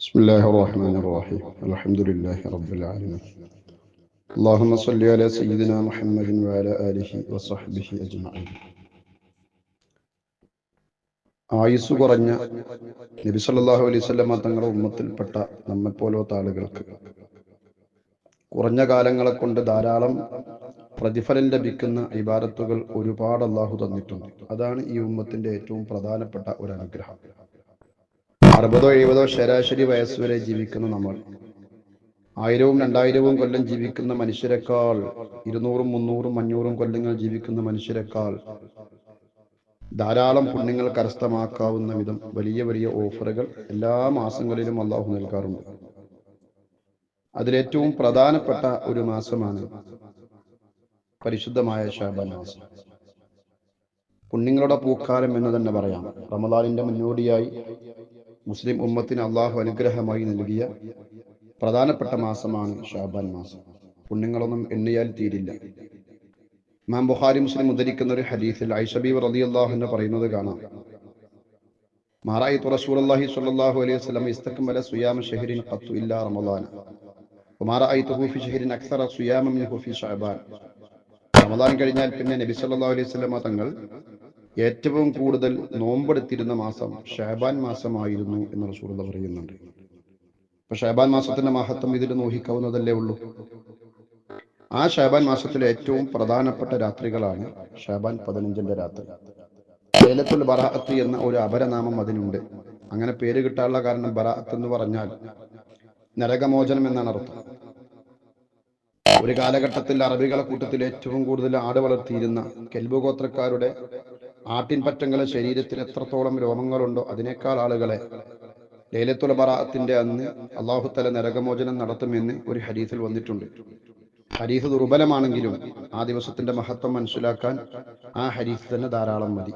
بسم الله الرحمن الرحيم الحمد لله رب العالمين اللهم صل على سيدنا محمد وعلى آله وصحبه أجمعين ആയുസ് കുറഞ്ഞ നബി സല്ലല്ലാഹു അലൈഹി വസല്ലമ തങ്ങളുടെ ഉമ്മത്തിൽപ്പെട്ട നമ്മെപ്പോലത്തെ ആളുകൾക്ക് കുറഞ്ഞ കാലങ്ങളെ കൊണ്ട് ധാരാളം പ്രതിഫലം ലഭിക്കുന്ന ഇബാദത്തുകൾ ഒരുപാട് അള്ളാഹു തന്നിട്ടുണ്ട് അതാണ് ഈ ഉമ്മത്തിന്റെ ഏറ്റവും പ്രധാനപ്പെട്ട ഒരു അനുഗ്രഹം അറുപതോ എഴുപതോ ശരാശരി വയസ്സ് വരെ ജീവിക്കുന്ന നമ്മൾ. ആയിരവും രണ്ടായിരവും കൊല്ലം ജീവിക്കുന്ന മനുഷ്യരെക്കാൾ ഇരുന്നൂറും മുന്നൂറും അഞ്ഞൂറും കൊല്ലങ്ങൾ ജീവിക്കുന്ന മനുഷ്യരെക്കാൾ ധാരാളം പുണ്യങ്ങൾ കരസ്ഥമാക്കാവുന്ന വിധം വലിയ വലിയ ഓഫറുകൾ എല്ലാ മാസങ്ങളിലും അള്ളാഹു നൽകാറുണ്ട്. അതിലേറ്റവും പ്രധാനപ്പെട്ട ഒരു മാസമാണ് പരിശുദ്ധമായ ഷാബാൻ മാസം. പുണ്യങ്ങളുടെ പൂക്കാലം എന്ന് തന്നെ പറയാം. റമദാനിന്റെ മുന്നോടിയായി മുസ്ലിം ഉമ്മത്തിന് അള്ളാഹു അനുഗ്രഹമായി നൽകിയ പ്രധാനപ്പെട്ട മാസമാണ് ഷാബാൻ മാസം. പുണ്യങ്ങളൊന്നും എണ്ണിയാൽ തീരില്ല. ഇമാം ബുഖാരി മുസ്ലിം ഉദ്ധരിക്കുന്ന ഒരു ഹദീസിൽ ഐഷബീബ് റളിയല്ലാഹു എന്ന് പറയുന്നത് കാണാം. മാറായി റസൂലുള്ളാഹി സ്വല്ലല്ലാഹു അലൈഹി വസല്ലം ഇസ്തക്മല സുയാമ ഷഹരിൻ ഖത്തു ഇല്ലാ റമദാന. മാറായി തുഹൂഫി ഷഹരിൻ അക്സറ സുയാമ മിൻഹു ഫി ഷഅബാൻ. റമദാൻ കഴിഞ്ഞാൽ പിന്നെ നബി സല്ലല്ലാഹു അലൈഹി വസല്ലമ തങ്ങൾ ഏറ്റവും കൂടുതൽ നോമ്പെടുത്തിരുന്ന മാസം ഷാബാൻ മാസമായിരുന്നു എന്ന് റസൂലുള്ള പറയുന്നുണ്ട്. ഇപ്പൊ ഷാബാൻ മാസത്തിന്റെ മഹത്വം ഇതിൽ നോഹിക്കാവുന്നതല്ലേ ഉള്ളൂ? ആ ഷാബാൻ മാസത്തിലെ ഏറ്റവും പ്രധാനപ്പെട്ട രാത്രികളാണ് ഷാബാൻ പതിനഞ്ചിന്റെ രാത്രി. ലേലത്തുൽ ബറാഅത്ത് എന്ന ഒരു അപരനാമം അതിനുണ്ട്. അങ്ങനെ പേര് കിട്ടാനുള്ള കാരണം ബറാഅത്ത് എന്ന് പറഞ്ഞാൽ നരകമോചനം എന്നാണ് അർത്ഥം. ഒരു കാലഘട്ടത്തിൽ അറബികളെ കൂട്ടത്തിൽ ഏറ്റവും കൂടുതൽ ആട് വളർത്തിയിരുന്ന കെൽബു ഗോത്രക്കാരുടെ ആട്ടിൻപറ്റങ്ങളെ ശരീരത്തിൽ എത്രത്തോളം രോമങ്ങളുണ്ടോ അതിനേക്കാൾ ആളുകളെ ലൈലത്തുൽ ബറാത്തിന്റെ അന്ന് അള്ളാഹുത്തല നരകമോചനം നടത്തുമെന്ന് ഒരു ഹരീസിൽ വന്നിട്ടുണ്ട്. ഹരീസ് ദുർബലമാണെങ്കിലും ആ ദിവസത്തിന്റെ മഹത്വം മനസ്സിലാക്കാൻ ആ ഹരീസ് തന്നെ ധാരാളം മതി.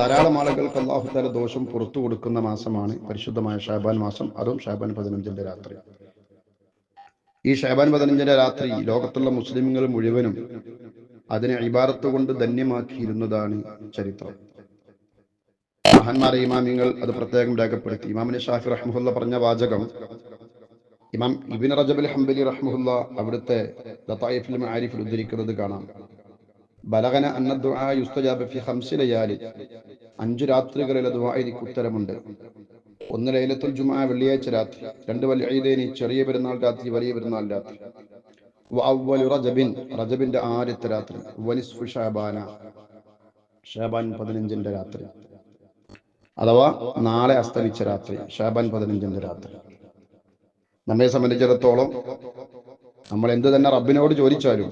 ധാരാളം ആളുകൾക്ക് അള്ളാഹുത്തല ദോഷം പുറത്തു കൊടുക്കുന്ന മാസമാണ് പരിശുദ്ധമായ ഷാബാൻ മാസം. അതും ഷാബാൻ പതിനഞ്ചിന്റെ രാത്രി. ഈ ഷാബാൻ പതിനഞ്ചിന്റെ രാത്രി ലോകത്തുള്ള മുസ്ലിമുകൾ മുഴുവനും അതിനെ ഇബാറത്ത് കൊണ്ട് ധന്യമാക്കിയിരുന്നതാണ് ചരിത്രം. മഹാന്മാരെ ഇമാമിങ്ങൾ അത് പ്രത്യേകം രേഖപ്പെടുത്തി. ഇമാമിന് ഷാഫി റഹ്മുല്ല പറഞ്ഞ വാചകം ഇമാം ഇബിൻ റജബുൽ ഹംബലി റഹ്മുല്ല അവിടുത്തെ ആരിഫിൽ ഉദ്ധരിക്കുന്നത് കാണാം. ബലകന അന്ന ദുആ യുസ്തജാബ ഫി അഞ്ചു രാത്രികളിലെ ദുആയിക്ക് ഉത്തരമുണ്ട്. ഒന്ന് ലൈലത്തുൽ ജുമാ വെള്ളിയാഴ്ച രാത്രി രണ്ട് വലിയ ചെറിയ പെരുന്നാൾ രാത്രി വലിയ പെരുന്നാൾ രാത്രി. റജബിൻ റജബിന്റെ ആദ്യത്തെ രാത്രി വനിസ്ഫു ഷാബാന ഷാബാൻ പതിനഞ്ചിന്റെ രാത്രി. അഥവാ നാളെ അസ്തമിച്ച രാത്രി ഷാബാൻ പതിനഞ്ചിന്റെ രാത്രി. നമ്മെ സംബന്ധിച്ചിടത്തോളം നമ്മൾ എന്ത് തന്നെ റബ്ബിനോട് ചോദിച്ചാലും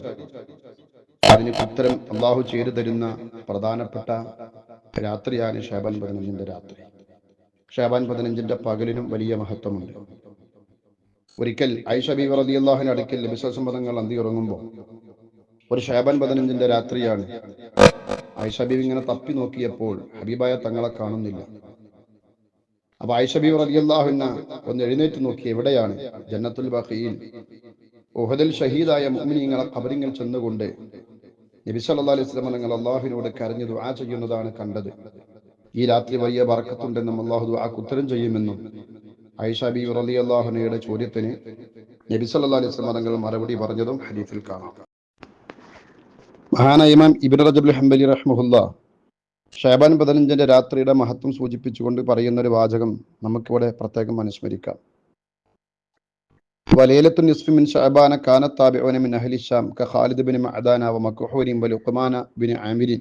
അതിന് ഉത്തരം അള്ളാഹു ചെയ്തു തരുന്ന പ്രധാനപ്പെട്ട രാത്രിയാണ് ഷാബാൻ പതിനഞ്ചിന്റെ രാത്രി. ഷാബാൻ പതിനഞ്ചിന്റെ പകലിനും വലിയ മഹത്വമുണ്ട്. ഒരിക്കൽ ഐഷ ബീവർ റതി അള്ളാഹിന് അടുക്കൽ ലഭിസംബന്ധങ്ങൾ അന്തി ഉറങ്ങുമ്പോൾ ഒരു ഷാബാൻ പതിനഞ്ചിന്റെ രാത്രിയാണ്. ഐഷ ബീവി ഇങ്ങനെ തപ്പി നോക്കിയപ്പോൾ ഹബീബായ തങ്ങളെ കാണുന്നില്ല. അപ്പൊ ഐഷ ബീവർ റതി ഒന്ന് എഴുന്നേറ്റ് നോക്കി എവിടെയാണ്? ജന്നത്തുൽ ബഖീൽ. ഉഹദിൽ ഷഹീദായ മുഅ്മിനീങ്ങളെ ഖബറിങ്ങൾ ചെന്നുകൊണ്ട് നബി സല്ലല്ലാഹു അലൈഹി വസല്ലം തങ്ങൾ അള്ളാഹുവിനോട് കരഞ്ഞു ദുആ ചെയ്യുന്നതാണ് കണ്ടത്. ഈ രാത്രി വലിയ ബർക്കത്തുണ്ടെന്നും അള്ളാഹു ദുആക്ക് ഉത്തരം ചെയ്യുമെന്നും ഐഷ ബി റലി അള്ളാഹുനയുടെ ചോദ്യത്തിന് നബിസല്ലാ അലൈഹി തങ്ങൾ മറുപടി പറഞ്ഞതും ഹരീഫിൽ കാണാം. മഹാന ഇമാം ഇബിൻ അൽ ഹംബലി റഹ്മുല്ല ഷാബാൻ പതിനഞ്ചിന്റെ രാത്രിയുടെ മഹത്വം സൂചിപ്പിച്ചുകൊണ്ട് പറയുന്ന ഒരു വാചകം നമുക്കിവിടെ പ്രത്യേകം അനുസ്മരിക്കാം. വലയിലത്തു നിസ്ഫി മിൻ ഷാബാന കാനത്താബിഅന മിൻ അഹ്ലി ഷാം ക ഖാലിദ് ബിൻ മഅദാന വ മക്ഹൂരിൻ വ ലുഖ്മാന ബിൻ ആമിരിൻ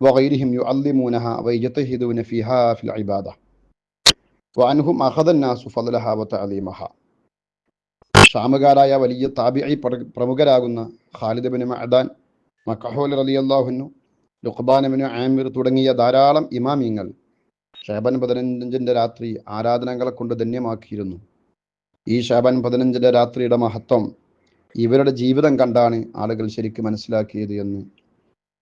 വഗൈരിഹിം യുഅല്ലിമൂനഹ വ യജ്തഹിദൂന ഫീഹാ ഫിൽ ഇബാദ. വാൻഹും അഹദന്നാസു ഫലഹാവത്ത് അലീമഹ ഷാമുകാരായ വലിയ താബിഐ പ്രമുഖരാകുന്ന ഖാലിദ് ഖാലിദബിന് മഅദാൻ മക്കഹോൽ അൻഹു അള്ളാഹുനു ലുഖ്ബാനബിന് ആമിർ തുടങ്ങിയ ധാരാളം ഇമാമിങ്ങൾ ഷാബൻ പതിനഞ്ചിന്റെ രാത്രി ആരാധനകളെ കൊണ്ട് ധന്യമാക്കിയിരുന്നു. ഈ ഷാബൻ പതിനഞ്ചിന്റെ രാത്രിയുടെ മഹത്വം ഇവരുടെ ജീവിതം കണ്ടാണ് ആളുകൾ ശരിക്കും മനസ്സിലാക്കിയത് എന്ന്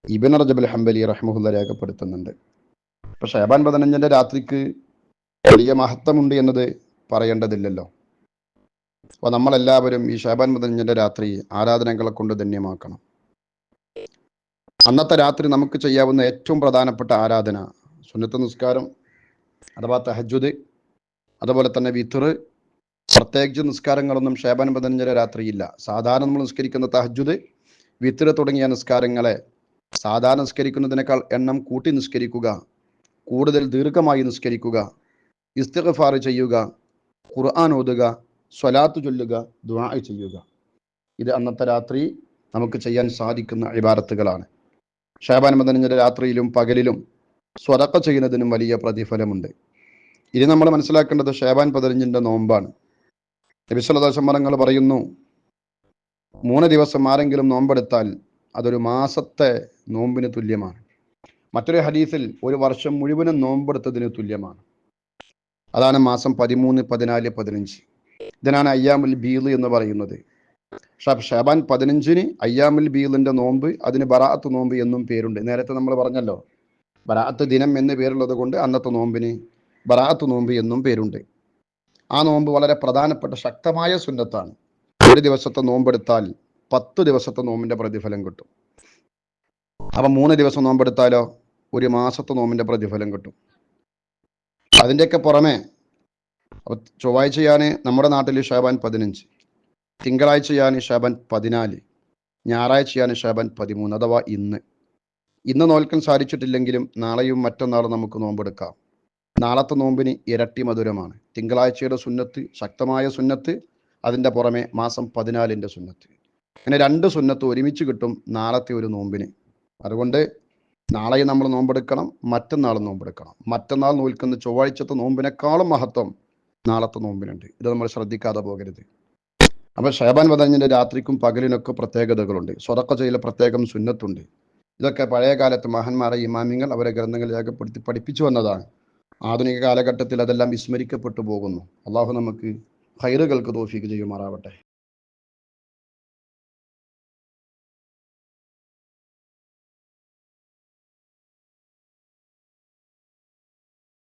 ഇബിൻ അൽ ഹംബലി റഹ്മുല്ല രേഖപ്പെടുത്തുന്നുണ്ട്. അപ്പോൾ ഷാബാൻ പതിനഞ്ചിന്റെ രാത്രിക്ക് വലിയ മഹത്വമുണ്ട് എന്നത് പറയേണ്ടതില്ലല്ലോ. അപ്പൊ നമ്മളെല്ലാവരും ഈ ഷാബാൻ പതിനഞ്ചിന്റെ രാത്രി ആരാധനകളെ കൊണ്ട് ധന്യമാക്കണം. അന്നത്തെ രാത്രി നമുക്ക് ചെയ്യാവുന്ന ഏറ്റവും പ്രധാനപ്പെട്ട ആരാധന സുന്നത്ത് നിസ്കാരം അഥവാ തഹജുദ് അതുപോലെ തന്നെ വിത്തറ് പ്രത്യേകിച്ച് നിസ്കാരങ്ങളൊന്നും ഷേബാൻ പതിനഞ്ചര രാത്രിയില്ല. സാധാരണ നമ്മൾ നിസ്കരിക്കുന്ന തഹജുദ് വിത്തറ് തുടങ്ങിയ നിസ്കാരങ്ങളെ സാധാരണ നിസ്കരിക്കുന്നതിനേക്കാൾ എണ്ണം കൂട്ടി നിസ്കരിക്കുക കൂടുതൽ ദീർഘമായി നിസ്കരിക്കുക ഇസ്തിഗ്ഫാർ ചെയ്യുക ഖുർആൻ ഓതുക സ്വലാത്ത് ചൊല്ലുക ദുആ ചെയ്യുക. ഇത് അന്നത്തെ രാത്രി നമുക്ക് ചെയ്യാൻ സാധിക്കുന്ന ഇബാരത്തുകളാണ് ഷാബാൻ പതിനഞ്ചര രാത്രിയിലും പകലിലും സ്വതക്ക ചെയ്യുന്നതിനും വലിയ പ്രതിഫലമുണ്ട്. ഇനി നമ്മൾ മനസ്സിലാക്കേണ്ടത് ഷാബാൻ പതിനഞ്ചിന്റെ നോമ്പാണ്. നബിസ്വലദാസമരങ്ങൾ പറയുന്നു മൂന്ന് ദിവസം ആരെങ്കിലും നോമ്പെടുത്താൽ അതൊരു മാസത്തെ നോമ്പിന് തുല്യമാണ്. മറ്റൊരു ഹദീസിൽ ഒരു വർഷം മുഴുവനും നോമ്പെടുത്തതിന് തുല്യമാണ്. അതാണ് മാസം പതിമൂന്ന് പതിനാല് പതിനഞ്ച്. ഇതിനാണ് അയ്യാമുൽ ബീൽ എന്ന് പറയുന്നത്. ഷാബാൻ പതിനഞ്ചിന് അയ്യാമുൽ ബീലിന്റെ നോമ്പ് അതിന് ബറാഅത്ത് നോമ്പ് എന്നും പേരുണ്ട്. നേരത്തെ നമ്മൾ പറഞ്ഞല്ലോ ബറാഅത്ത് ദിനം എന്ന് പേരുള്ളത് കൊണ്ട് അന്നത്തെ നോമ്പിന് ബറാഅത്ത് നോമ്പ് എന്നും പേരുണ്ട്. ആ നോമ്പ് വളരെ പ്രധാനപ്പെട്ട ശക്തമായ സുന്നത്താണ്. ഒരു ദിവസത്തെ നോമ്പെടുത്താൽ പത്ത് ദിവസത്തെ നോമ്പിന്റെ പ്രതിഫലം കിട്ടും. അപ്പൊ മൂന്ന് ദിവസം നോമ്പെടുത്താലോ? ഒരു മാസത്തെ നോമ്പിന്റെ പ്രതിഫലം കിട്ടും. അതിന്റെയൊക്കെ പുറമെ ചൊവ്വാഴ്ചയാണ് നമ്മുടെ നാട്ടിൽ ഷാബാൻ പതിനഞ്ച് തിങ്കളാഴ്ചയാണ് ഷാബാൻ പതിനാല് ഞായറാഴ്ചയാണ് ഷാബാൻ പതിമൂന്ന് അഥവാ ഇന്ന്. ഇന്ന് നോൽക്കാൻ സാധിച്ചിട്ടില്ലെങ്കിലും നാളെയും മറ്റന്നാളും നമുക്ക് നോമ്പെടുക്കാം. നാളത്തെ നോമ്പിന് ഇരട്ടി മധുരമാണ്. തിങ്കളാഴ്ചയുടെ സുന്നത്ത് ശക്തമായ സുന്നത്ത് അതിന്റെ പുറമെ മാസം പതിനാലിന്റെ സുന്നത്ത്. അങ്ങനെ രണ്ട് സുന്നത്ത് ഒരുമിച്ച് കിട്ടും നാളത്തെ ഒരു നോമ്പിന്. അതുകൊണ്ട് നാളെയും നമ്മൾ നോമ്പെടുക്കണം മറ്റന്നാൾ നോമ്പെടുക്കണം. മറ്റന്നാൾ നോൽക്കുന്ന ചൊവ്വാഴ്ചത്തെ നോമ്പിനേക്കാളും മഹത്വം നാളത്തെ നോമ്പിനുണ്ട്. ഇത് നമ്മൾ ശ്രദ്ധിക്കാതെ പോകരുത്. അപ്പൊ ഷേബാൻ വധഞ്ഞിന്റെ രാത്രിക്കും പകലിനൊക്കെ പ്രത്യേകതകളുണ്ട്. സ്വതക്ക ചെയ്യല പ്രത്യേകം സുന്നത്തുണ്ട്. ഇതൊക്കെ പഴയ കാലത്ത് മഹാന്മാരെ ഇമാമിങ്ങൾ അവരെ ഗ്രന്ഥങ്ങൾ രേഖപ്പെടുത്തി പഠിപ്പിച്ചു വന്നതാണ്. ആധുനിക കാലഘട്ടത്തിൽ അതെല്ലാം വിസ്മരിക്കപ്പെട്ടു പോകുന്നു. അള്ളാഹു നമുക്ക് ഹൈറുകൾക്ക് തോഫിക്ക് ചെയ്യുമാറാവട്ടെ.